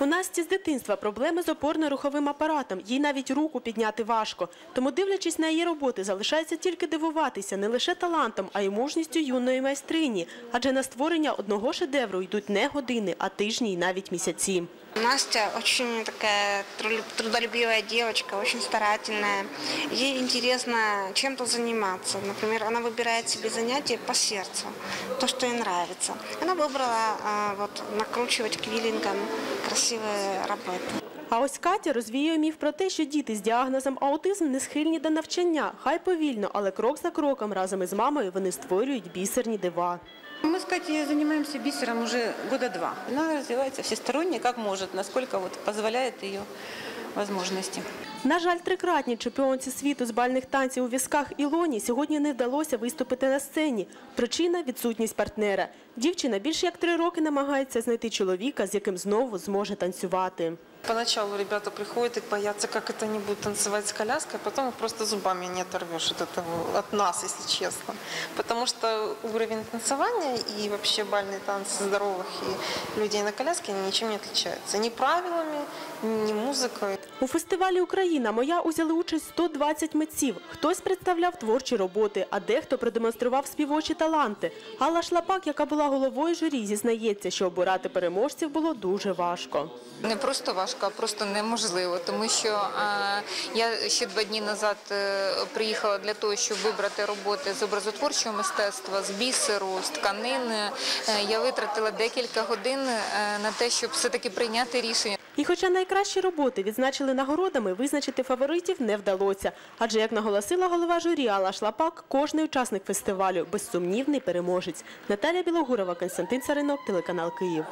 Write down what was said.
У Насті з дитинства проблеми з опорно-руховим апаратом. Їй навіть руку підняти важко. Тому, дивлячись на її роботи, залишається тільки дивуватися не лише талантом, а й мужністю юної майстрині. Адже на створення одного шедевру йдуть не години, а тижні і навіть місяці. Настя очень такая тру- трудолюбивая девочка, очень старательная. Ей интересно чем-то заниматься. Например, она выбирает себе занятие по сердцу, то, что ей нравится. Она выбрала а, вот, накручивать красивые работы. А ось Катя розвіює міф про те, що діти з діагнозом аутизм не схильні до навчання. Хай повільно, але крок за кроком разом із мамою вони створюють бісерні дива. Мы с Катей занимаемся бисером уже года два. Она развивается всесторонне, как может, насколько вот позволяет ее возможности. На жаль, трикратній чемпіонці світу з бальних танців у візках Ілоні сьогодні не вдалося виступити на сцені. Причина – відсутність партнера. Дівчина більше як три роки намагається знайти чоловіка, з яким знову зможе танцювати. Поначалу ребята приходят и боятся, как это они будут танцевать с коляской, а потом их просто зубами не оторвешь от этого, от нас, если честно. Потому что уровень танцевания и вообще бальные танцы здоровых и людей на коляске они ничем не отличаются. Ни правилами, ни музыкой. У фестивалі Україна моя узяли участь 120 митців. Хтось представляв творчі роботи, а дехто продемонстрував співочі таланти. Алла Шлапак, яка була головою журі, зізнається, що обирати переможців було дуже важко. Не просто важко, а просто неможливо, тому що я ще два дні назад е, приїхала для того, щоб вибрати роботи з образотворчого мистецтва, з бісеру, з тканини. Е, я витратила декілька годин е, на те, щоб все-таки прийняти рішення. І хоча найкращі роботи відзначили нагородами, визначити фаворитів не вдалося. Адже, як наголосила голова журі Алла Шлапак, кожний учасник фестивалю – безсумнівний переможець. Наталя Білогурова, Константин Царинок, телеканал Київ.